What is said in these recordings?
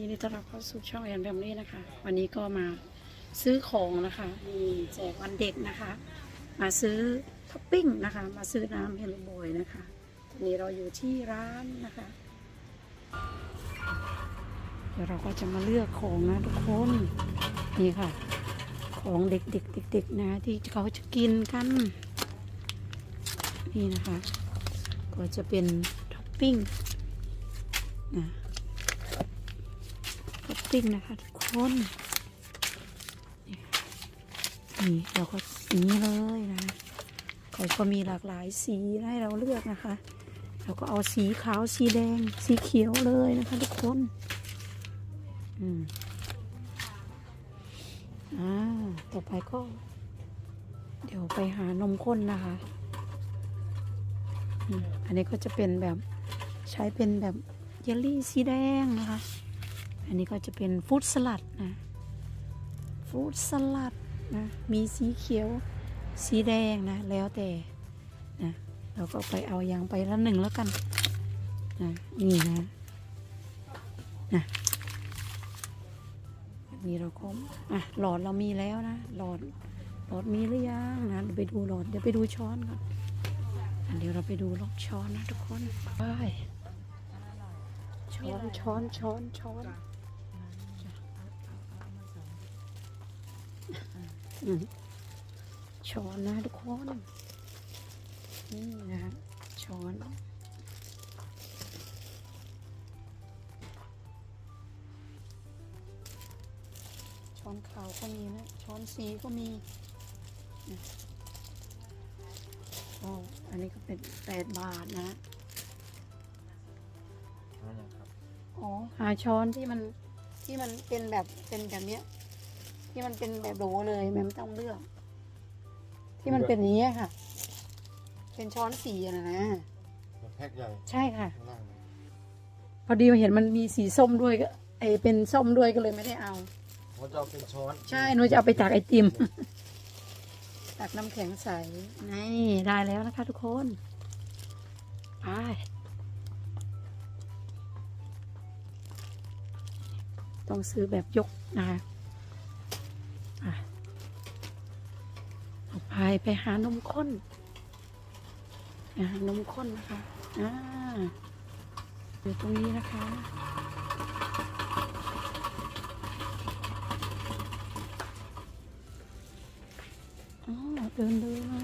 ยินดีต้อนรับเข้าสู่ช่องแอนแฟมลี่นะคะ วันนี้ก็มาซื้อของนะคะมีแจกวันเด็กนะคะ มาซื้อท็อปปิ้งนะคะ มาซื้อน้ำเฮลโลบอยนะคะตอนนี้เราอยู่ที่ร้านนะคะ เดี๋ยวเราก็จะมาเลือกของนะทุกคนนี่ค่ะ ของเด็กๆเด็กๆนะที่เขาจะกินกันนี่นะคะ ก็จะเป็นท็อปปิ้งนะ ติ้งนะคะทุกคนนี่เราก็สีเลยนะเขาก็มีหลากหลายสีให้เราเลือกนะคะเราก็เอาสีขาวสีแดง สีเขียวเลยนะคะ ทุกคนอืมอ่าต่อไปก็ เดี๋ยวไปหานมข้นนะคะอันนี้ก็จะเป็นแบบใช้เป็นแบบเยลลี่สีแดงนะคะ อันนี้ก็จะเป็นฟรุตสลัดนะฟรุตสลัดนะมีสีเขียวสีแดงนะแล้วแต่นะเราก็ไปเอาอย่างไปละหนึ่งแล้วกันนะนี่นะนะแบบนี้เราก็อะหลอดเรามีแล้วนะหลอดหลอดมีหรือยังนะเดี๋ยวไปดูหลอดเดี๋ยวไปดูช้อนก่อนเดี๋ยวเราไปดูล็อกช้อนนะทุกคนไปช้อนช้อนช้อนช้อน ช้อนนะทุกคน นี่นะฮะช้อนช้อนขาวก็มีนะ ช้อนสีก็มีก็อันนี้ก็เป็นแปดบาทนะนั่นแหละครับอ๋อ หาช้อนที่มันที่มันเป็นแบบเป็นแบบเนี้ย ที่มันเป็นแบบโหลเลยแม่ไม่ต้องเลือก ที่มันเป็นอย่างนี้ยค่ะ เป็นช้อนสีอะนะแบบแพ็คใหญ่ใช่ค่ะ ข้างล่างเลยพอดีมาเห็นมันมีสีส้มด้วยก็ไอเป็นส้มด้วยก็เลยไม่ได้เอา เขาจะเอาเป็นช้อนใช่หนูจะเอาไปจากไอติม ตักน้ำแข็งใส นี่ได้แล้วนะคะทุกคน ไป ต้องซื้อแบบยกนะคะอะ เอาไปไปหานมข้นนมข้นนะคะอ่าอยู่ตรงนี้นะคะอ๋อเดินเลยมา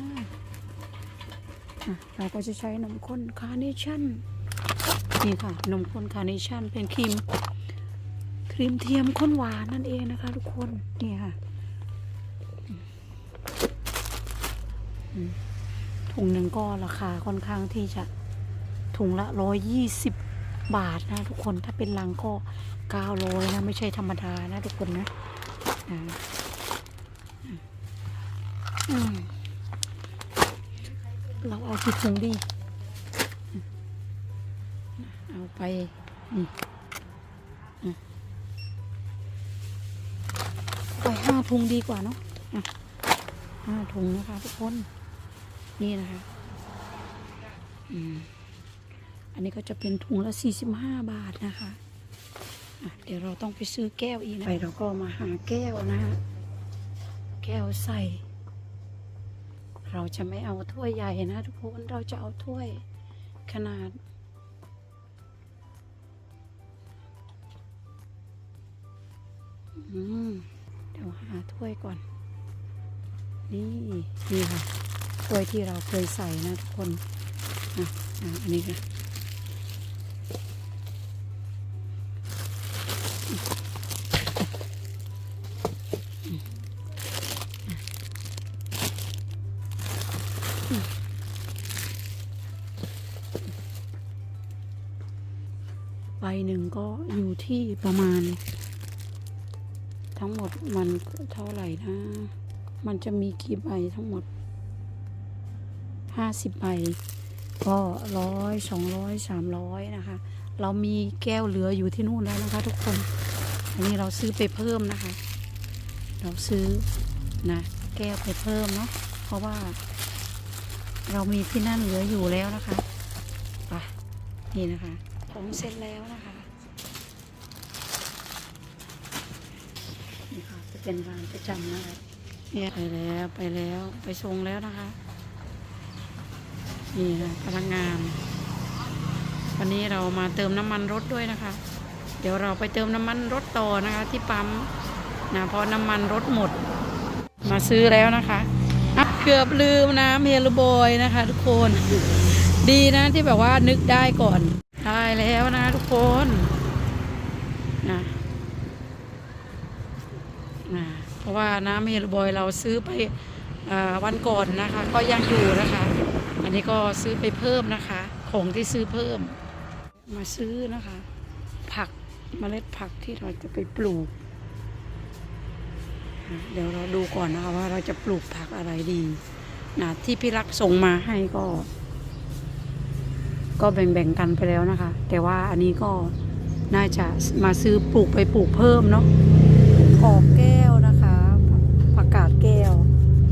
อะเราก็จะใช้นมข้นคาร์เนชั่น นี่ค่ะ นมข้นคาร์เนชั่นเป็นครีม ครีมเทียมข้นหวานนั่นเองนะคะทุกคน นี่ค่ะ ถุงหนึ่งก็ราคาค่อนข้างที่จะถุงละร้อยยี่สิบบาทนะทุกคนถ้าเป็นลังก็เก้าร้อยนะไม่ใช่ธรรมดานะทุกคนนะเราเอากี่ถุงดี เอาไปไปห้าถุงดีกว่าเนาะอะห้าถุงนะคะทุกคน นี่นะคะอืมอันนี้ก็จะเป็นถุงละสี่สิบห้าบาทนะคะอะเดี๋ยวเราต้องไปซื้อแก้วอีกนะไปเราก็มาหาแก้วนะคะแก้วใส่ เราจะไม่เอาถ้วยใหญ่นะทุกคนเราจะเอาถ้วยขนาดอืมเดี๋ยวหาถ้วยก่อน นี่นี่ค่ะ ถ้วยที่เราเคยใส่นะทุกคนอะอันนี้ค่ะใบหนึ่งก็อยู่ที่ประมาณ ทั้งหมดมันเท่าไหร่นะ มันจะมีกี่ใบทั้งหมด ห้าสิบใบก็ร้อยสองร้อยสามร้อยนะคะ เรามีแก้วเหลืออยู่ที่นู่นแล้วนะคะ ทุกคน อันนี้เราซื้อไปเพิ่มนะคะ เราซื้อนะแก้วไปเพิ่มเนาะเพราะว่า เรามีที่นั่นเหลืออยู่แล้วนะคะไปนี่นะคะผมเสร็จแล้วนะคะเป็นร้านประจำนะคะเนี่ยไปแล้วไปแล้วไปส่งแล้วนะคะ นี่นะพนักงาน วันนี้เรามาเติมน้ำมันรถด้วยนะคะ เดี๋ยวเราไปเติมน้ำมันรถต่อนะคะ ที่ปั๊มนะเพราะน้ำมันรถหมด มาซื้อแล้วนะคะอะเกือบลืมนะเมลบอยนะคะ ทุกคน ดีนะที่แบบว่านึกได้ก่อน ได้แล้วนะทุกคนนะนะเพราะว่าน้ำเฮลบอยเราซื้อไปอวันก่อนนะคะ ก็ยังอยู่นะคะ นนี้ก็ซื้อไปเพิ่มนะคะ ของที่ซื้อเพิ่ม มาซื้อนะคะ ผักเมล็ดผักที่เราจะไปปลูก เดี๋ยวเราดูก่อนนะคะว่าเราจะปลูกผักอะไรดีนะที่พี่รักส่งมาให้ก็ ก็แบ่งๆกันไปแล้วนะคะ แต่ว่าอันนี้ก็น่าจะมาซื้อปลูกไปปลูกเพิ่มเนาะกอกแก้วนะคะผักกาดแก้ว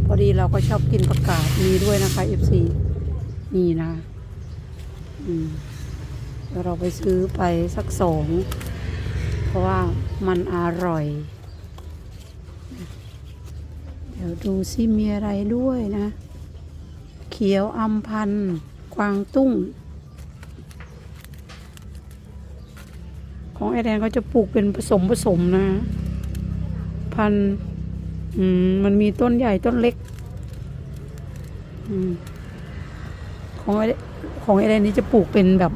พอดีเราก็ชอบกินผักกาดมีด้วยนะคะ FC นี่นะอืมเราไปซื้อไปสักสอง เพราะว่ามันอร่อย เดี๋ยวดูซิมีอะไรด้วยนะ เขียวอัมพันกวางตุ้ง ของไอแดนเขาจะปลูกเป็นผสมผสมนะ พัน อืม มันมีต้นใหญ่ต้นเล็ก อืม ของอของไอแดนนี้จะปลูกเป็นแบบ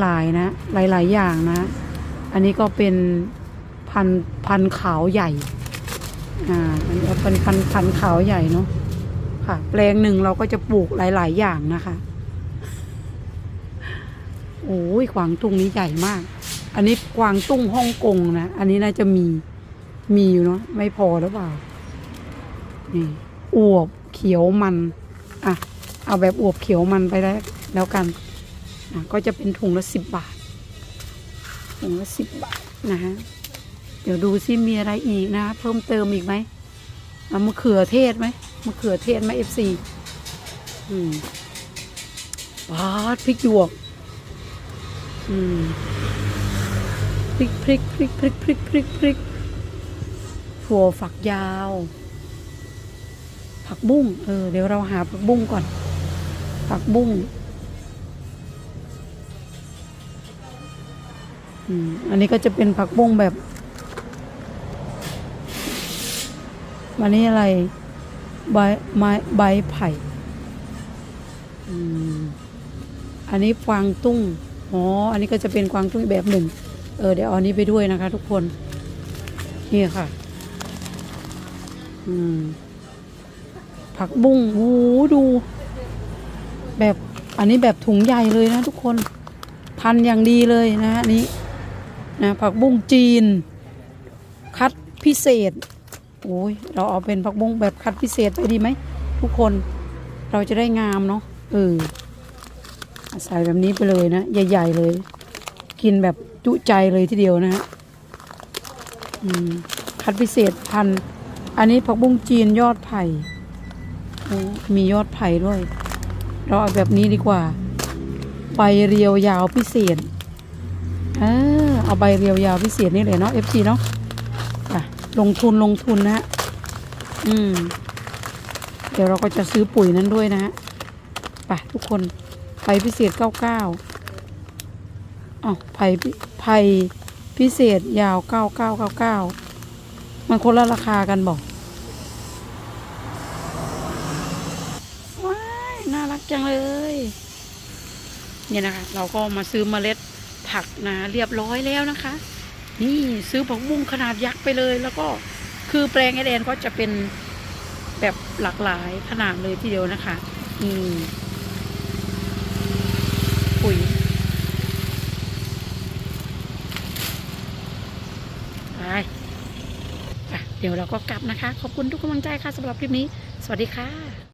หลายๆนะ หลายๆอย่างนะ อันนี้ก็เป็นพันพันขาวใหญ่ อ่าอันนี้เป็นพันพันขาวใหญ่เนาะค่ะ แปลงหนึ่งเราก็จะปลูกหลาย ๆ อย่างนะคะโอ้ยกวางตุ้งนี้ใหญ่มาก อันนี้กวางตุ้งฮ่องกงนะ อันนี้น่าจะมีมีอยู่เนาะไม่พอหรือเปล่า นี่อวบเขียวมัน อะ เอาแบบอวบเขียวมันไปแล้วแล้วกันอะก็จะเป็นถุงละสิบบาท ถุงละสิบบาทนะฮะ เดี๋ยวดูซิมีอะไรอีกนะ เพิ่มเติมอีกไหมเอามะเขือเทศไหมมะเขือเทศไหมเอฟซีอืมปาดพริกหยวก อืมพริกพริกพริกพริกพริกพริกพริกถั่วฝักยาว ผักบุ้ง เออ เดี๋ยวเราหาผักบุ้งก่อน ผักบุ้งอันนี้ก็จะเป็นผักบุ้งแบบมันนี่อะไร ใบไม้ใบไผ่อันนี้กวางตุ้ง อ๋อ อันนี้ก็จะเป็นกวางตุ้งแบบหนึ่ง เออ เดี๋ยวเอาอันนี้ไปด้วยนะคะ ทุกคน นี่ค่ะ อืม ผักบุ้งโอ้โหดู แบบอันนี้แบบถุงใหญ่เลยนะทุกคนพันอย่างดีเลยนะอันนี้นะผักบุ้งจีน คัดพิเศษโอ้ยเราเอาเป็นผักบุ้งแบบคัดพิเศษไปดีไหมทุกคนเราจะได้งามเนาะเออใส่แบบนี้ไปเลยนะ ใหญ่ ๆ เลย กินแบบจุใจเลยทีเดียวนะฮะคัดพิเศษพัน อันนี้ผักบุ้งจีนยอดไผ่มียอดไผ่ด้วย เราเอาแบบนี้ดีกว่า ใบเรียวยาวพิเศษเออเอาใบเรียวยาวพิเศษนี่เลยเนาะ FC เนาะอะลงทุนลงทุนนะฮะอืม เดี๋ยวเราก็จะซื้อปุ๋ยนั้นด้วยนะฮะไปทุกคนไผ่พิเศษเก้าเก้าอ๋อไผ่พิไผ่พิเศษยาวเก้าเก้าเก้าเก้ามันคนละราคากันบอกว้ายน่ารัก จังเลย เนี่ยนะคะ เราก็มาซื้อเมล็ดผักนะเรียบร้อยแล้วนะคะ นี่ซื้อผักบุ้งขนาดยักษ์ไปเลย แล้วก็คือแปลงไอแดนก็จะเป็นแบบหลากหลายขนาดเลยทีเดียวนะคะอืมปุ๋ยไปเดี๋ยวเราก็กลับนะคะ ขอบคุณทุกกำลังใจค่ะสำหรับคลิปนี้ สวัสดีค่ะ